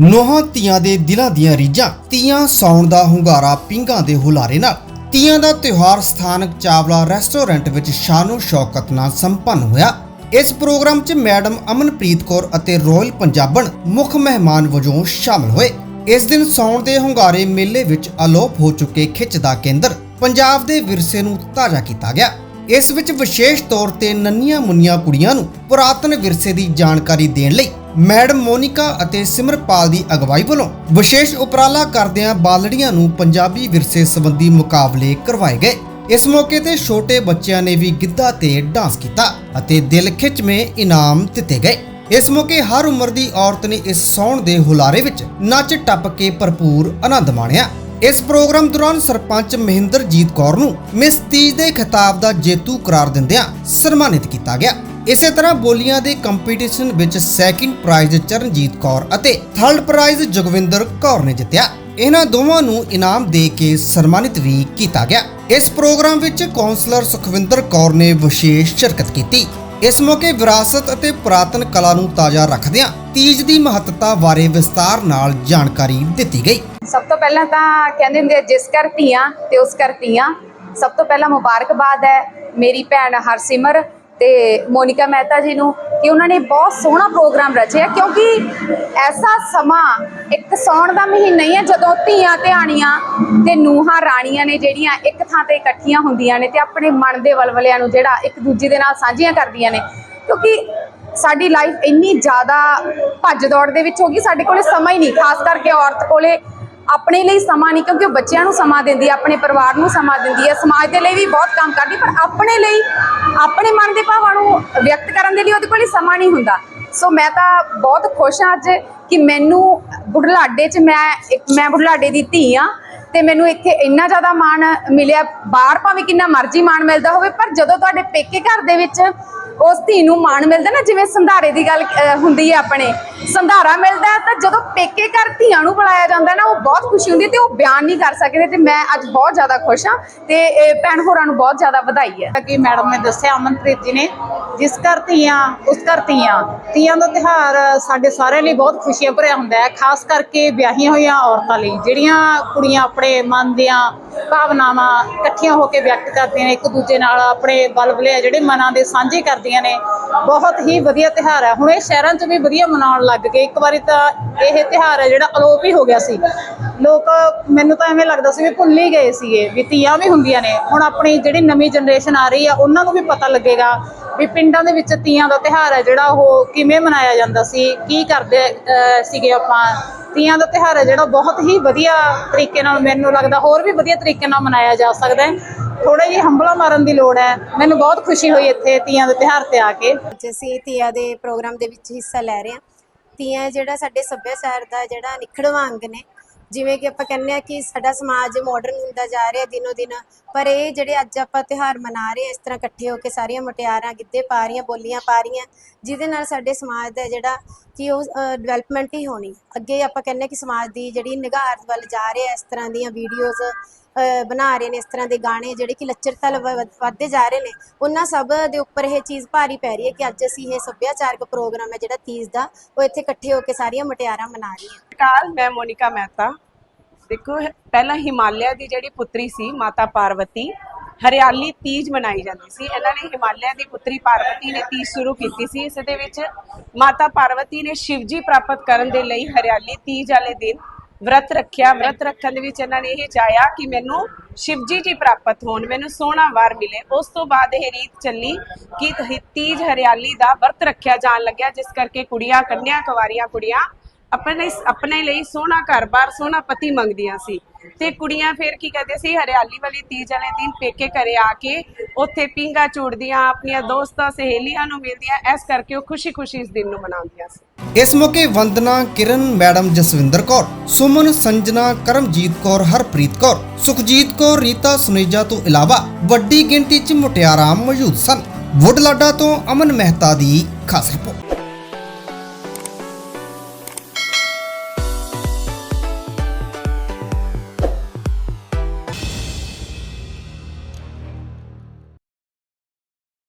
ਨੋਹਾਂ ਤੀਆਂ ਦੇ ਦਿਲਾਂ ਦੀਆਂ ਰੀਝਾਂ, ਤੀਆਂ ਸੌਣ ਦਾ ਹੁੰਗਾਰਾ ਪਿੰਗਾਂ ਦੇ ਹੁਲਾਰੇ ਨਾਲ। ਤੀਆਂ ਦਾ ਤਿਉਹਾਰ ਸਥਾਨਕ ਚਾਵਲਾ ਰੈਸਟੋਰੈਂਟ ਵਿੱਚ ਸ਼ਾਨੋ ਸ਼ੌਕਤ ਨਾਲ ਸੰਪੰਨ ਹੋਇਆ। ਇਸ ਪ੍ਰੋਗਰਾਮ 'ਚ ਮੈਡਮ ਅਮਨਪ੍ਰੀਤ ਕੌਰ ਅਤੇ ਰੋਇਲ ਪੰਜਾਬਣ ਮੁੱਖ ਮਹਿਮਾਨ ਵਜੋਂ ਸ਼ਾਮਲ ਹੋਏ। ਇਸ ਦਿਨ ਸੌਣ ਦੇ ਹੁੰਗਾਰੇ ਮੇਲੇ ਵਿੱਚ ਅਲੋਪ ਹੋ ਚੁੱਕੇ ਖਿੱਚ ਦਾ ਕੇਂਦਰ ਪੰਜਾਬ ਦੇ ਵਿਰਸੇ ਨੂੰ ਤਾਜ਼ਾ ਕੀਤਾ ਗਿਆ। ਇਸ ਵਿੱਚ ਵਿਸ਼ੇਸ਼ ਤੌਰ ਤੇ ਨੰਨੀਆਂ ਮੁੰਨੀਆਂ ਕੁੜੀਆਂ ਨੂੰ ਪੁਰਾਤਨ ਵਿਰਸੇ ਦੀ ਜਾਣਕਾਰੀ ਦੇਣ ਲਈ ਮੈਡਮ ਮੋਨਿਕਾ ਅਤੇ ਸਿਮਰਪਾਲ ਦੀ ਅਗਵਾਈ ਵੱਲੋਂ ਵਿਸ਼ੇਸ਼ ਉਪਰਾਲਾ ਕਰਦਿਆਂ ਬਾਲੜੀਆਂ ਨੂੰ ਪੰਜਾਬੀ ਵਿਰਸੇ ਸੰਬੰਧੀ ਮੁਕਾਬਲੇ ਕਰਵਾਏ ਗਏ। ਇਸ ਮੌਕੇ ਤੇ ਛੋਟੇ ਬੱਚਿਆਂ ਨੇ ਵੀ ਗਿੱਧਾ ਤੇ ਡਾਂਸ ਕੀਤਾ ਅਤੇ ਦਿਲ ਖਿੱਚਵੇਂ ਇਨਾਮ ਦਿੱਤੇ ਗਏ। ਇਸ ਮੌਕੇ ਹਰ ਉਮਰ ਦੀ ਔਰਤ ਨੇ ਇਸ ਸੌਣ ਦੇ ਹੁਲਾਰੇ ਵਿੱਚ ਨੱਚ ਟੱਪ ਕੇ ਭਰਪੂਰ ਆਨੰਦ ਮਾਣਿਆ। ਇਸ ਪ੍ਰੋਗਰਾਮ ਦੌਰਾਨ ਸਰਪੰਚ ਮਹਿੰਦਰਜੀਤ ਕੌਰ ਨੂੰ ਮਿਸ ਤੀਜ ਦੇ ਖਿਤਾਬ ਦਾ ਜੇਤੂ ਕਰਾਰ ਦਿੰਦਿਆਂ ਸਨਮਾਨਿਤ ਕੀਤਾ ਗਿਆ। ਇਸੇ ਤਰ੍ਹਾਂ ਬੋਲੀਆਂ ਦੇ ਕੰਪੀਟੀਸ਼ਨ ਵਿੱਚ ਸੈਕਿੰਡ ਪ੍ਰਾਈਜ਼ ਚਰਨਜੀਤ ਕੌਰ ਅਤੇ ਥਰਡ ਪ੍ਰਾਈਜ਼ ਜਗਵਿੰਦਰ ਕੌਰ ਨੇ ਜਿੱਤਿਆ। ਇਹਨਾਂ ਦੋਵਾਂ ਨੂੰ ਇਨਾਮ ਦੇ ਕੇ ਸਨਮਾਨਿਤ ਵੀ ਕੀਤਾ ਗਿਆ। ਇਸ ਪ੍ਰੋਗਰਾਮ ਵਿੱਚ ਕਾਉਂਸਲਰ ਸੁਖਵਿੰਦਰ ਕੌਰ ਨੇ ਵਿਸ਼ੇਸ਼ ਸ਼ਿਰਕਤ ਕੀਤੀ। ਇਸ ਮੌਕੇ ਵਿਰਾਸਤ ਅਤੇ ਪੁਰਾਤਨ ਕਲਾ ਨੂੰ ਤਾਜ਼ਾ ਰੱਖਦਿਆਂ ਤੀਜ ਦੀ ਮਹੱਤਤਾ ਬਾਰੇ ਵਿਸਤਾਰ ਨਾਲ ਜਾਣਕਾਰੀ ਦਿੱਤੀ ਗਈ। ਸਭ ਤੋਂ ਪਹਿਲਾਂ ਤਾਂ ਕਹਿੰਦੇ ਹੁੰਦੇ ਜਿਸ ਘਰ ਧੀਆਂ ਤੇ ਉਸ ਘਰ ਧੀਆਂ। ਸਭ ਤੋਂ ਪਹਿਲਾਂ ਮੁਬਾਰਕਬਾਦ ਹੈ ਮੇਰੀ ਭੈਣ ਹਰਸਿਮਰ ਤੇ ਮੋਨਿਕਾ ਮਹਿਤਾ ਜੀ ਨੂੰ ਕਿ ਉਹਨਾਂ ਨੇ ਬਹੁਤ ਸੋਹਣਾ ਪ੍ਰੋਗਰਾਮ ਰਚਿਆ ਕਿਉਂਕਿ ਐਸਾ ਸਮਾਂ ਇੱਕ ਸੌਣ ਦਾ ਮਹੀਨਾ ਹੀ ਹੈ, ਜਦੋਂ ਧੀਆਂ ਧਿਆਣੀਆਂ ਤੇ ਨੂਹਾਂ ਰਾਣੀਆਂ ਨੇ ਜਿਹੜੀਆਂ ਇੱਕ ਥਾਂ ਤੇ ਇਕੱਠੀਆਂ ਹੁੰਦੀਆਂ ਨੇ ਤੇ ਆਪਣੇ ਮਨ ਦੇ ਵਲਵਲਿਆਂ ਨੂੰ ਜਿਹੜਾ ਇੱਕ ਦੂਜੇ ਦੇ ਨਾਲ ਸਾਂਝੀਆਂ ਕਰਦੀਆਂ ਨੇ। ਕਿਉਂਕਿ ਸਾਡੀ ਲਾਈਫ ਇੰਨੀ ਜ਼ਿਆਦਾ ਭੱਜ ਦੌੜ ਦੇ ਵਿੱਚ ਹੋ ਗਈ, ਸਾਡੇ ਕੋਲੇ ਸਮਾਂ ਹੀ ਨਹੀਂ, ਖਾਸ ਕਰਕੇ ਔਰਤ ਕੋਲੇ ਆਪਣੇ ਲਈ ਸਮਾਂ ਨਹੀਂ, ਕਿਉਂਕਿ ਉਹ ਬੱਚਿਆਂ ਨੂੰ ਸਮਾਂ ਦਿੰਦੀ ਹੈ ਆਪਣੇ ਪਰਿਵਾਰ ਨੂੰ ਸਮਾਂ ਦਿੰਦੀ ਹੈ ਸਮਾਜ ਦੇ ਲਈ ਵੀ ਬਹੁਤ ਕੰਮ ਕਰਦੀ, ਪਰ ਆਪਣੇ ਲਈ, ਆਪਣੇ ਮਨ ਦੇ ਭਾਵਾਂ ਨੂੰ ਵਿਅਕਤ ਕਰਨ ਦੇ ਲਈ ਉਹਦੇ ਕੋਲ ਸਮਾਂ ਨਹੀਂ ਹੁੰਦਾ। ਸੋ ਮੈਂ ਤਾਂ ਬਹੁਤ ਖੁਸ਼ ਹਾਂ ਅੱਜ ਕਿ ਮੈਨੂੰ ਬੁਢਲਾਡੇ 'ਚ ਮੈਂ ਇੱਕ, ਮੈਂ ਬੁਢਲਾਡੇ ਦੀ ਧੀ ਆ ਤੇ ਮੈਨੂੰ ਇੱਥੇ ਇੰਨਾ ਜ਼ਿਆਦਾ ਮਾਣ ਮਿਲਿਆ, ਬਾਹਰ ਭਾਵੇਂ ਕਿੰਨਾ ਮਰਜ਼ੀ ਮਾਣ ਮਿਲਦਾ ਹੋਵੇ, ਪਰ ਜਦੋਂ ਤੁਹਾਡੇ ਪੇਕੇ ਘਰ ਦੇ ਵਿੱਚ ਉਸ ਧੀ ਨੂੰ ਮਾਣ ਮਿਲਦਾ ਨਾ, ਜਿਵੇਂ ਸੰਧਾਰੇ ਦੀ ਗੱਲ ਹੁੰਦੀ ਹੈ ਆਪਣੇ, ਸੰਧਾਰਾ ਮਿਲਦਾ ਤਾਂ ਜਦੋਂ ਪੇਕੇ ਘਰ ਧੀਆਂ ਨੂੰ ਬੁਲਾਇਆ ਜਾਂਦਾ ਨਾ, ਉਹ ਬਹੁਤ ਖੁਸ਼ੀ ਹੁੰਦੀ ਹੈ ਤੇ ਉਹ ਬਿਆਨ ਨਹੀਂ ਕਰ ਸਕਦੇ ਤੇ ਮੈਂ ਅੱਜ ਬਹੁਤ ਜ਼ਿਆਦਾ ਖੁਸ਼ ਹਾਂ ਤੇ ਭੈਣ ਹੋਰਾਂ ਨੂੰ ਬਹੁਤ ਜ਼ਿਆਦਾ ਵਧਾਈ ਹੈ। ਕਿ ਮੈਡਮ ਨੇ ਦੱਸਿਆ, ਅਮਨਪ੍ਰੀਤ ਜੀ ਨੇ, ਜਿਸ ਘਰ ਧੀਆਂ, ਉਸ ਘਰ ਧੀਆਂ ਤੀਆਂ ਦਾ ਤਿਹਾਰ ਸਾਡੇ ਸਾਰਿਆਂ ਲਈ ਬਹੁਤ ਖੁਸ਼ੀਆਂ ਭਰਿਆ ਹੁੰਦਾ ਹੈ, ਖਾਸ ਕਰਕੇ ਵਿਆਹੀਆਂ ਹੋਈਆਂ ਔਰਤਾਂ ਲਈ, ਜਿਹੜੀਆਂ ਕੁੜੀਆਂ ਆਪਣੇ ਮਨ ਦੀਆਂ ਭਾਵਨਾਵਾਂ ਇਕੱਠੀਆਂ ਹੋ ਕੇ ਵਿਅਕਤ ਕਰਦੀਆਂ ਨੇ, ਇੱਕ ਦੂਜੇ ਨਾਲ ਆਪਣੇ ਬਲਬਲੇ ਆ ਜਿਹੜੇ ਮਨਾਂ ਦੇ ਸਾਂਝੇ ਕਰਦੀਆਂ ਨੇ। ਬਹੁਤ ਹੀ ਵਧੀਆ ਤਿਹਾਰ ਹੈ। ਹੁਣ ਇਹ ਸ਼ਹਿਰਾਂ 'ਚ ਵੀ ਵਧੀਆ ਮਨਾਉਣ ਲੱਗ ਗਏ। ਇੱਕ ਵਾਰੀ ਤਾਂ ਇਹ ਤਿਹਾਰ ਹੈ ਜਿਹੜਾ ਅਲੋਪ ਹੀ ਹੋ ਗਿਆ ਸੀ। ਲੋਕ, ਮੈਨੂੰ ਤਾਂ ਐਵੇਂ ਲੱਗਦਾ ਸੀ ਵੀ ਭੁੱਲ ਹੀ ਗਏ ਸੀਗੇ, ਵੀ ਤੀਆਂ ਵੀ ਹੁੰਦੀਆਂ ਨੇ। ਹੁਣ ਆਪਣੀ ਜਿਹੜੀ ਨਵੀਂ ਜਨਰੇਸ਼ਨ ਆ ਰਹੀ ਆ, ਉਹਨਾਂ ਨੂੰ ਵੀ ਪਤਾ ਲੱਗੇਗਾ ਵੀ ਪਿੰਡਾਂ ਦੇ ਵਿੱਚ ਤੀਆਂ ਦਾ ਤਿਹਾਰ ਹੈ ਜਿਹੜਾ ਉਹ ਕਿਵੇਂ ਮਨਾਇਆ ਜਾਂਦਾ ਸੀ, ਕੀ ਕਰਦੇ ਸੀਗੇ ਆਪਾਂ। ਤੀਆਂ ਦਾ ਤਿਹਾਰ ਹੈ ਜਿਹੜਾ ਬਹੁਤ ਹੀ ਵਧੀਆ ਤਰੀਕੇ ਨਾਲ ਮੈਨੂੰ ਲੱਗਦਾ ਹੋਰ ਵੀ ਵਧੀਆ ਤਰੀਕੇ ਨਾਲ ਮਨਾਇਆ ਜਾ ਸਕਦਾ ਹੈ। ਥੋੜਾ ਜਿਹੀ ਹੰਬਲਾ ਮਾਰਨ ਦੀ ਲੋੜ ਹੈ। ਮੈਨੂੰ ਬਹੁਤ ਖੁਸ਼ੀ ਹੋਈ ਇੱਥੇ ਤੀਆਂ ਦੇ ਤਿਹਾਰ ਤੇ ਆ ਕੇ। ਅੱਜ ਅਸੀਂ ਤੀਆਂ ਦੇ ਪ੍ਰੋਗਰਾਮ ਦੇ ਵਿੱਚ ਹਿੱਸਾ ਲੈ ਰਹੇ ਹਾਂ। ਤੀਆਂ ਜਿਹੜਾ ਸਾਡੇ ਸੱਭਿਆਚਾਰ ਦਾ ਜਿਹੜਾ ਨਿਖੜਵਾਂ ਅੰਗ ਨੇ ਜਿਵੇਂ ਕਿ ਆਪਾਂ ਕਹਿੰਦੇ ਆ ਕਿ ਸਾਡਾ ਸਮਾਜ ਮਾਡਰਨ ਹੁੰਦਾ ਜਾ ਰਿਹਾ ਦਿਨੋ ਦਿਨ, ਪਰ ਇਹ ਜਿਹੜੇ ਅੱਜ ਆਪਾਂ ਤਿਉਹਾਰ ਮਨਾ ਰਹੇ ਹਾਂ, ਇਸ ਤਰ੍ਹਾਂ ਇਕੱਠੇ ਹੋ ਕੇ ਸਾਰੀਆਂ ਮੁਟਿਆਰਾਂ, ਗਿੱਧੇ ਪਾ ਰਹੀਆਂ, ਬੋਲੀਆਂ ਪਾ ਰਹੀਆਂ, ਜਿਹਦੇ ਨਾਲ ਸਾਡੇ ਸਮਾਜ ਦਾ ਜਿਹੜਾ ਕਿ ਉਹ ਡਿਵੈਲਪਮੈਂਟ ਹੀ ਹੋਣੀ। ਅੱਗੇ ਆਪਾਂ ਕਹਿੰਦੇ ਹਾਂ ਕਿ ਸਮਾਜ ਦੀ ਜਿਹੜੀ ਨਿਗਾਰ ਵੱਲ ਜਾ ਰਹੇ ਆ ਇਸ ਤਰ੍ਹਾਂ ਦੀਆਂ ਵੀਡੀਓਜ਼ ਬਣਾ ਰਹੇ ਨੇ ਇਸ ਤਰ੍ਹਾਂ ਦੇ ਗਾਣੇ ਜਿਹੜੇ ਕਿ ਲੱਚਰਤਾ ਵੱਧਦੇ ਜਾ ਰਹੇ ਨੇ, ਉਹਨਾਂ ਸਭ ਦੇ ਉੱਪਰ ਇਹ ਚੀਜ਼ ਭਾਰੀ ਪੈ ਰਹੀ ਹੈ ਕਿ ਅੱਜ ਅਸੀਂ ਇਹ ਸੱਭਿਆਚਾਰਕ ਪ੍ਰੋਗਰਾਮ ਹੈ ਜਿਹੜਾ ਤੀਜ ਦਾ, ਉਹ ਇੱਥੇ ਇਕੱਠੇ ਹੋ ਕੇ ਸਾਰੀਆਂ ਮੁਟਿਆਰਾਂ ਮਨਾ ਰਹੀਆਂ ਨਮਸਕਾਰ ਮੈਂ ਮੋਨਿਕਾ ਮਹਿਤਾ। ਦੇਖੋ ਪਹਿਲਾਂ ਹਿਮਾਲਿਆ ਦੀ ਜਿਹੜੀ ਪੁੱਤਰੀ ਸੀ, ਮਾਤਾ ਪਾਰਵਤੀ, ਹਰਿਆਲੀ ਤੀਜ ਮਨਾਈ ਜਾਂਦੀ ਸੀ। ਇਹਨਾਂ ਨੇ ਹਿਮਾਲਿਆ ਦੀ ਪੁੱਤਰੀ ਪਾਰਵਤੀ ਨੇ ਤੀਜ ਸ਼ੁਰੂ ਕੀਤੀ ਸੀ। ਇਸ ਦੇ ਵਿੱਚ ਮਾਤਾ ਪਾਰਵਤੀ ਨੇ ਸ਼ਿਵਜੀ ਪ੍ਰਾਪਤ ਕਰਨ ਦੇ ਲਈ ਹਰਿਆਲੀ ਤੀਜ ਵਾਲੇ ਦਿਨ ਵਰਤ ਰੱਖਿਆ, ਵਰਤ ਰੱਖਣ ਦੇ ਵਿੱਚ ਇਹਨਾਂ ਨੇ ਇਹ ਚਾਹਿਆ ਕਿ ਮੈਨੂੰ ਸ਼ਿਵਜੀ ਜੀ ਪ੍ਰਾਪਤ ਹੋਣ, ਮੈਨੂੰ ਸੋਹਣਾ ਵਾਰ ਮਿਲੇ। ਉਸ ਤੋਂ ਬਾਅਦ ਇਹ ਰੀਤ ਚੱਲੀ ਕਿ ਤੀਜ ਹਰਿਆਲੀ ਦਾ ਵਰਤ ਰੱਖਿਆ ਜਾਣ ਲੱਗਿਆ, ਜਿਸ ਕਰਕੇ ਕੁੜੀਆਂ ਕੰਨਿਆ ਕੁਵਾਰੀਆਂ ਕੁੜੀਆਂ ਆਪਣੇ ਆਪਣੇ ਲਈ ਸੋਹਣਾ ਘਰ-ਬਾਰ, ਸੋਹਣਾ ਪਤੀ ਮੰਗਦੀਆਂ ਸੀ। ਤੇ ਕੁੜੀਆਂ ਫਿਰ ਕੀ ਕਰਦੇ ਸੀ, ਹਰਿਆਲੀ ਵਾਲੀ ਤੀਜ ਵਾਲੇ ਦਿਨ ਪੇਕੇ ਘਰੇ ਆ ਕੇ ਉੱਥੇ ਪਿੰਗਾ ਚੂੜਦੀਆਂ, ਆਪਣੀਆਂ ਦੋਸਤਾਂ ਸਹੇਲੀਆਂ ਨੂੰ ਮਿਲਦੀਆਂ, ਇਸ ਕਰਕੇ ਉਹ ਖੁਸ਼ੀ-ਖੁਸ਼ੀ ਇਸ ਦਿਨ ਨੂੰ ਮਨਾਉਂਦੀਆਂ ਸੀ। ਇਸ ਮੌਕੇ ਵੰਦਨਾ ਕਿਰਨ, ਮੈਡਮ ਜਸਵਿੰਦਰ ਕੌਰ, ਸੁਮਨ ਸੰਜਨਾ, ਕਰਮਜੀਤ ਕੌਰ, ਹਰਪ੍ਰੀਤ ਕੌਰ, ਸੁਖਜੀਤ ਕੌਰ, ਰੀਤਾ ਸੁਨੇਜਾ ਤੋਂ ਇਲਾਵਾ ਵੱਡੀ ਗਿਣਤੀ 'ਚ ਮੁਟਿਆਰਾਂ ਮੌਜੂਦ ਸਨ। ਵੁੱਡਲਾਡਾ ਤੋਂ ਅਮਨ ਮਹਿਤਾ ਦੀ ਖਾਸ ਰਿਪੋਰਟ।